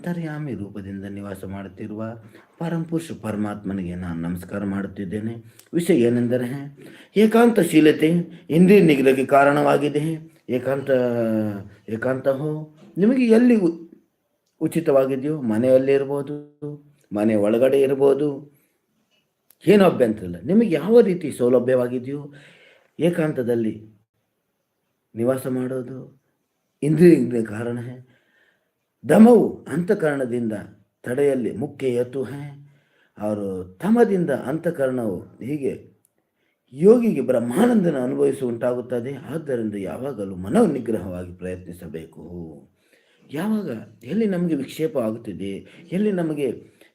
ಅಂತರ್ಯಾಮಿ ರೂಪದಿಂದ ನಿವಾಸ ಮಾಡುತ್ತಿರುವ ಪರಮಪುರುಷ ಪರಮಾತ್ಮನಿಗೆ ನಾನು ನಮಸ್ಕಾರ ಮಾಡುತ್ತಿದ್ದೇನೆ. ವಿಷಯ ಏನೆಂದರೆ, ಏಕಾಂತಶೀಲತೆ ಇಂದ್ರಿಯ ನಿಗ್ರಹಕ್ಕೆ ಕಾರಣವಾಗಿದೆ. ಏಕಾಂತ ಏಕಾಂತಹೋ ನಿಮಗೆ ಎಲ್ಲಿ ಉಚಿತವಾಗಿದೆಯೋ ಮನೆಯಲ್ಲಿ ಇರ್ಬೋದು, ಮನೆ ಒಳಗಡೆ ಇರ್ಬೋದು. ಏನು ಅಭ್ಯಂತರ ಇಲ್ಲ. ನಿಮಗೆ ಯಾವ ರೀತಿ ಸೌಲಭ್ಯವಾಗಿದೆಯೋ ಏಕಾಂತದಲ್ಲಿ ನಿವಾಸ ಮಾಡೋದು ಇಂದ್ರಿಯ ಕಾರಣ. ದಮವು ಅಂತಃಕರಣದಿಂದ ತಡೆಯಲ್ಲಿ ಮುಖ್ಯ ಯತು ಹೇ. ಅವರು ತಮದಿಂದ ಅಂತಃಕರಣವು ಹೀಗೆ ಯೋಗಿಗೆ ಬ್ರಹ್ಮಾನಂದನ ಅನುಭವಿಸಿ ಉಂಟಾಗುತ್ತದೆ. ಆದ್ದರಿಂದ ಯಾವಾಗಲೂ ಮನೋನಿಗ್ರಹವಾಗಿ ಪ್ರಯತ್ನಿಸಬೇಕು. ಯಾವಾಗ? ಎಲ್ಲಿ ನಮಗೆ ವಿಕ್ಷೇಪ ಆಗುತ್ತಿದೆ? ಎಲ್ಲಿ ನಮಗೆ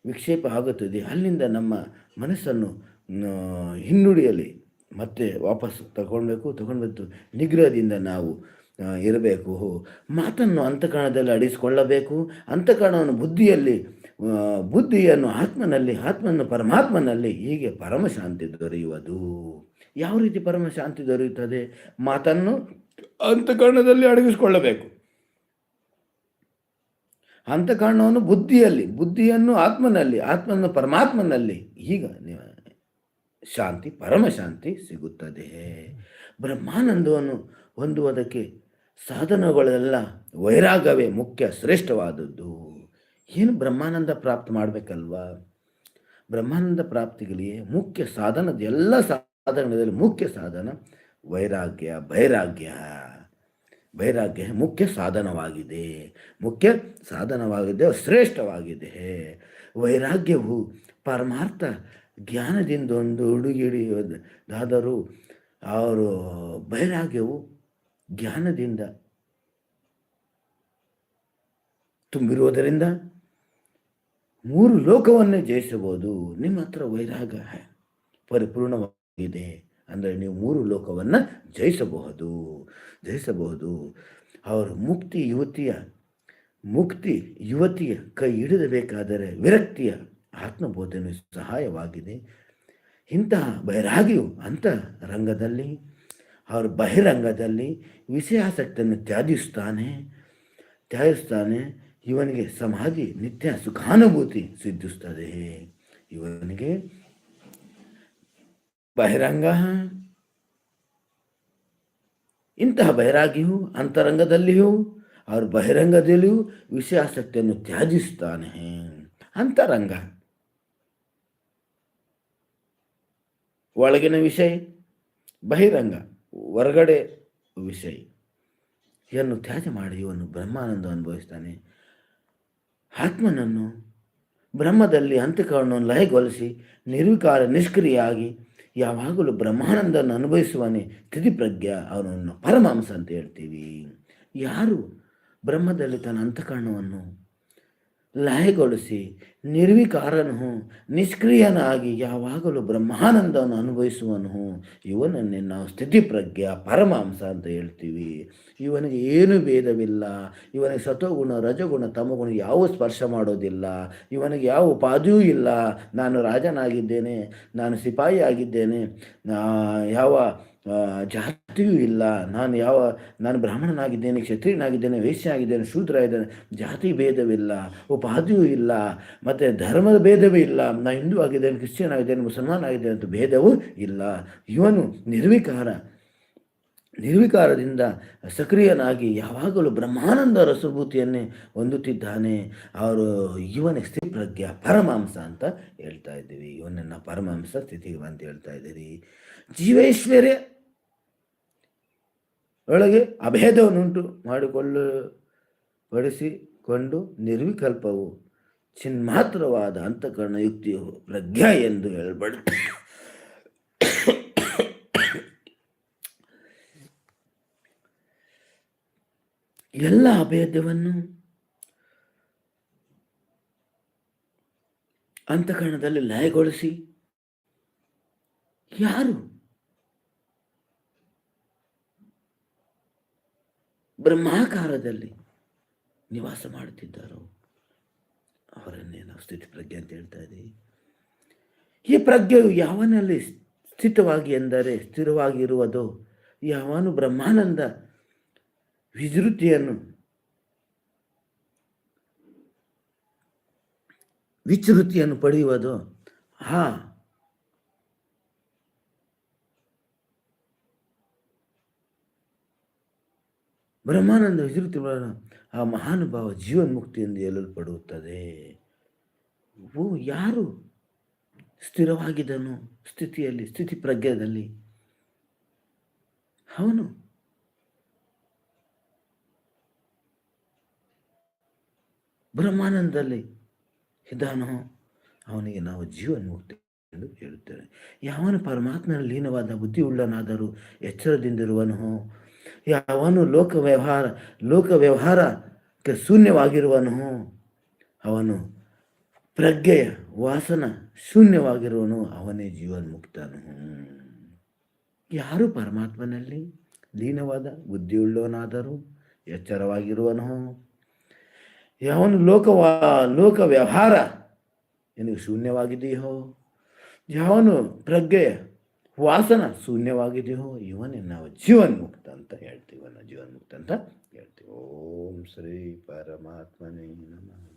ವಿಕ್ಷೇಪ ಆಗುತ್ತದೆ? ಅಲ್ಲಿಂದ ನಮ್ಮ ಮನಸ್ಸನ್ನು ಹಿನ್ನುಡಿಯಲಿ ಹಿನ್ನುಡಿಯಲ್ಲಿ ಮತ್ತೆ ವಾಪಸ್ ತಗೊಳ್ಬೇಕು. ತಗೊಂಡ್ಬಿಟ್ಟು ನಿಗ್ರಹದಿಂದ ನಾವು ಇರಬೇಕು. ಮಾತನ್ನು ಅಂತಃಕರಣದಲ್ಲಿ ಅಡಿಸಿಕೊಳ್ಳಬೇಕು ಅಂತಃಕರಣವನ್ನು ಬುದ್ಧಿಯಲ್ಲಿ ಬುದ್ಧಿಯನ್ನು ಆತ್ಮನಲ್ಲಿ, ಆತ್ಮನ್ನು ಪರಮಾತ್ಮನಲ್ಲಿ ಹೀಗೆ ಪರಮಶಾಂತಿ ದೊರೆಯುವುದು. ಯಾವ ರೀತಿ ಪರಮಶಾಂತಿ ದೊರೆಯುತ್ತದೆ? ಮಾತನ್ನು ಅಂತಃಕರಣದಲ್ಲಿ ಅಡಗಿಸಿಕೊಳ್ಳಬೇಕು. ಅಂತಃಕರಣವನ್ನು ಬುದ್ಧಿಯಲ್ಲಿ, ಬುದ್ಧಿಯನ್ನು ಆತ್ಮನಲ್ಲಿ, ಆತ್ಮನ್ನು ಪರಮಾತ್ಮನಲ್ಲಿ ಈಗ ಶಾಂತಿ, ಪರಮಶಾಂತಿ ಸಿಗುತ್ತದೆ. ಬ್ರಹ್ಮಾನಂದವನ್ನು ಹೊಂದುವುದಕ್ಕೆ ಸಾಧನಗಳೆಲ್ಲ ವೈರಾಗವೇ ಮುಖ್ಯ, ಶ್ರೇಷ್ಠವಾದದ್ದು. ಏನು ಬ್ರಹ್ಮಾನಂದ ಪ್ರಾಪ್ತಿ ಮಾಡಬೇಕಲ್ವಾ? ಬ್ರಹ್ಮಾನಂದ ಪ್ರಾಪ್ತಿಗಳಿಗೆ ಮುಖ್ಯ ಸಾಧನದ ಎಲ್ಲ ಸಾಧನಗಳಲ್ಲಿ ಮುಖ್ಯ ಸಾಧನ ವೈರಾಗ್ಯ, ಬೈರಾಗ್ಯ. ವೈರಾಗ್ಯ ಮುಖ್ಯ ಸಾಧನವಾಗಿದೆ. ಮುಖ್ಯ ಸಾಧನವಾಗಿದೆ, ಶ್ರೇಷ್ಠವಾಗಿದೆ. ವೈರಾಗ್ಯವು ಪರಮಾರ್ಥ ಜ್ಞಾನದಿಂದ ಒಂದು ಹುಡುಗಿಡಿಯೋದಾದರೂ ಅವರು ವೈರಾಗ್ಯವು ಜ್ಞಾನದಿಂದ ತುಂಬಿರುವುದರಿಂದ ಮೂರು ಲೋಕವನ್ನೇ ಜಯಿಸಬಹುದು. ನಿಮ್ಮ ಹತ್ರ ವೈರಾಗ ಪರಿಪೂರ್ಣವಾಗಿದೆ ಅಂದರೆ ನೀವು ಮೂರು ಲೋಕವನ್ನು ಜಯಿಸಬಹುದು. ಜಯಿಸಬಹುದು. ಅವರು ಮುಕ್ತಿ ಯುವತಿಯ ಮುಕ್ತಿ ಯುವತಿಯ ಕೈ ಹಿಡಿದಬೇಕಾದರೆ ವಿರಕ್ತಿಯ ಆತ್ಮಬೋಧನೆ ಸಹಾಯವಾಗಿದೆ. ಇಂತಹ ಬೈರಾಗಿಯು ಅಂತ ರಂಗದಲ್ಲಿ ಅವರು ಬಹಿರಂಗದಲ್ಲಿ ವಿಷಯಾಸಕ್ತಿಯನ್ನು ತ್ಯಾಜಿಸ್ತಾನೆ ತ್ಯಾಜಿಸ್ತಾನೆ, ಇವನಿಗೆ ಸಮಾಧಿ, ನಿತ್ಯ ಸುಖಾನುಭೂತಿ ಸಿದ್ಧಿಸ್ತದೆ. ಇವನಿಗೆ ಬಹಿರಂಗ, ಇಂತಹ ಬಹಿರಾಗಿಯೂ ಅಂತರಂಗದಲ್ಲಿಯೂ, ಅವರು ಬಹಿರಂಗದಲ್ಲಿಯೂ ವಿಷಯಾಸಕ್ತಿಯನ್ನು ತ್ಯಾಜಿಸ್ತಾನೆ. ಅಂತರಂಗ. ಒಳಗಿನ ವಿಷಯ, ಬಹಿರಂಗ. ಹೊರಗಡೆ ವಿಷಯ ಇದನ್ನು ತ್ಯಾಜ್ಯ ಮಾಡಿ ಇವನು ಬ್ರಹ್ಮಾನಂದ ಅನುಭವಿಸ್ತಾನೆ. ಆತ್ಮನನ್ನು ಬ್ರಹ್ಮದಲ್ಲಿ ಅಂತ್ಯಕರಣವನ್ನು ಲಯಗೊಳಿಸಿ ನಿರ್ವಿಕಾರ ನಿಷ್ಕ್ರಿಯಾಗಿ ಯಾವಾಗಲೂ ಬ್ರಹ್ಮಾನಂದವನ್ನು ಅನುಭವಿಸುವನೆ ಸ್ಥಿತಿಪ್ರಜ್ಞ ಅವನನ್ನು ಪರಮಾಂಸ ಅಂತ ಹೇಳ್ತೀವಿ. ಯಾರು ಬ್ರಹ್ಮದಲ್ಲಿ ತನ್ನ ಅಂತಃಕರಣವನ್ನು ಲಯಗೊಳಿಸಿ ನಿರ್ವಿಕಾರನು ನಿಷ್ಕ್ರಿಯನಾಗಿ ಯಾವಾಗಲೂ ಬ್ರಹ್ಮಾನಂದವನ್ನು ಅನುಭವಿಸುವನು. ಇವನನ್ನೇ ನಾವು ಸ್ಥಿತಿಪ್ರಜ್ಞ, ಪರಮಾಂಸ ಅಂತ ಹೇಳ್ತೀವಿ. ಇವನಿಗೆ ಏನು ಭೇದವಿಲ್ಲ. ಇವನಿಗೆ ಸತೋಗುಣ ರಜಗುಣ, ತಮಗುಣ ಯಾವ ಸ್ಪರ್ಶ ಮಾಡೋದಿಲ್ಲ. ಇವನಿಗೆ ಯಾವ ಉಪಾದಿಯೂ ಇಲ್ಲ. ನಾನು ರಾಜನಾಗಿದ್ದೇನೆ. ನಾನು ಸಿಪಾಯಿ ಆಗಿದ್ದೇನೆ. ಯಾವ ಜಾತಿಯೂ ಇಲ್ಲ. ನಾನು ಯಾವ, ನಾನು ಬ್ರಾಹ್ಮಣನಾಗಿದ್ದೇನೆ, ಕ್ಷತ್ರಿಯನಾಗಿದ್ದೇನೆ ಆಗಿದ್ದೇನೆ ಶೂದ್ರ ಇದ್ದೇನೆ ಜಾತಿ ಭೇದವಿಲ್ಲ, ಉಪಾಧಿಯೂ ಇಲ್ಲ, ಮತ್ತು ಧರ್ಮದ ಭೇದವೇ ಇಲ್ಲ. ನಾನು ಹಿಂದೂ ಆಗಿದ್ದೇನೆ, ಕ್ರಿಶ್ಚಿಯನ್ ಆಗಿದ್ದೇನೆ, ಮುಸಲ್ಮಾನ್ ಆಗಿದ್ದೇನೆ ಅಂತ ಭೇದವೂ ಇಲ್ಲ. ಇವನು ನಿರ್ವಿಕಾರ, ನಿರ್ವಿಕಾರದಿಂದ ಸಕ್ರಿಯನಾಗಿ ಯಾವಾಗಲೂ ಬ್ರಹ್ಮಾನಂದ ರಸಭೂತಿಯನ್ನೇ ಹೊಂದುತ್ತಿದ್ದಾನೆ. ಅವರು ಇವನ ಸ್ಥಿತಿಪ್ರಜ್ಞ, ಪರಮಾಂಸ ಅಂತ ಹೇಳ್ತಾ ಇದ್ದೀವಿ. ಇವನನ್ನು ಪರಮಾಂಸ ಸ್ಥಿತಿಗೆ ಅಂತ ಹೇಳ್ತಾ ಇದ್ದೀರಿ. ಜೀವೈಶ್ವರ್ಯ ಒಳಗೆ ಅಭೇದವನ್ನುಂಟು ಮಾಡಿಕೊಳ್ಳ ಪಡಿಸಿಕೊಂಡು ನಿರ್ವಿಕಲ್ಪವು ಚಿನ್ಮಾತ್ರವಾದ ಅಂತಃಕರಣ ಯುಕ್ತಿಯು ಪ್ರಜ್ಞಾ ಎಂದು ಹೇಳಬಾರ್ದು ಎಲ್ಲ ಅಭೇದವನ್ನು ಅಂತಃಕರಣದಲ್ಲಿ ಲಯಗೊಳಿಸಿ ಯಾರು ಬ್ರಹ್ಮಾಕಾರದಲ್ಲಿ ನಿವಾಸ ಮಾಡುತ್ತಿದ್ದಾರೋ? ಅವರನ್ನೇ ನಾವು ಸ್ಥಿತಿ ಪ್ರಜ್ಞೆ ಅಂತ ಹೇಳ್ತಾ ಇದ್ದೀವಿ. ಈ ಪ್ರಜ್ಞೆಯು ಯಾವನಲ್ಲಿ ಸ್ಥಿತವಾಗಿ ಎಂದರೆ ಸ್ಥಿರವಾಗಿರುವುದೋ, ಯಾವನು ಬ್ರಹ್ಮಾನಂದ ವಿಜೃತಿಯನ್ನು ವಿಚೃತಿಯನ್ನು ಪಡೆಯುವುದು, ಆ ಬ್ರಹ್ಮಾನಂದ ವಿಚೃತಿ ಆ ಮಹಾನುಭಾವ ಜೀವನ್ಮುಕ್ತಿ ಎಂದು ಹೇಳಲ್ಪಡುತ್ತದೆ. ಓ, ಯಾರು ಸ್ಥಿರವಾಗಿದ್ದನು ಸ್ಥಿತಿಯಲ್ಲಿ, ಸ್ಥಿತಿ ಪ್ರಜ್ಞದಲ್ಲಿ ಅವನು. ಬ್ರಹ್ಮಾನಂದದಲ್ಲಿ ಇದ್ದಾನೋ, ಅವನಿಗೆ ನಾವು ಜೀವನ್ಮುಕ್ತಿ ಎಂದು ಹೇಳುತ್ತೇವೆ. ಯಾವನು ಪರಮಾತ್ಮನ ಲೀನವಾದ ಬುದ್ಧಿ ಉಳ್ಳನಾದರೂ ಎಚ್ಚರದಿಂದಿರುವನು ಯಾವನು ಲೋಕ ವ್ಯವಹಾರ ಲೋಕ ವ್ಯವಹಾರಕ್ಕೆ ಶೂನ್ಯವಾಗಿರುವನು. ಅವನು ಪ್ರಜ್ಞೆಯ ವಾಸನ ಶೂನ್ಯವಾಗಿರುವನು. ಅವನೇ ಜೀವನ್ಮುಕ್ತನು. ಯಾರು ಪರಮಾತ್ಮನಲ್ಲಿ? ಲೀನವಾದ, ಬುದ್ಧಿಯುಳ್ಳವನಾದರೂ ಎಚ್ಚರವಾಗಿರುವನು. ಯಾವನು ಲೋಕವಾ ಲೋಕ ವ್ಯವಹಾರ ನಿನಗೆ ಶೂನ್ಯವಾಗಿದೆಯೋ? ಯಾವನು ಪ್ರಜ್ಞೆಯ ವಾಸನ ಶೂನ್ಯವಾಗಿದೆಯೋ ಇವನೇ ನಾವು ಜೀವನ್ಮುಕ್ತ ಅಂತ ಹೇಳ್ತೀವಿ, ಇವನ ಜೀವನ್ಮುಕ್ತ ಅಂತ ಹೇಳ್ತೀವಿ. ಓಂ ಶ್ರೀ ಪರಮಾತ್ಮನೇ ನಮಃ.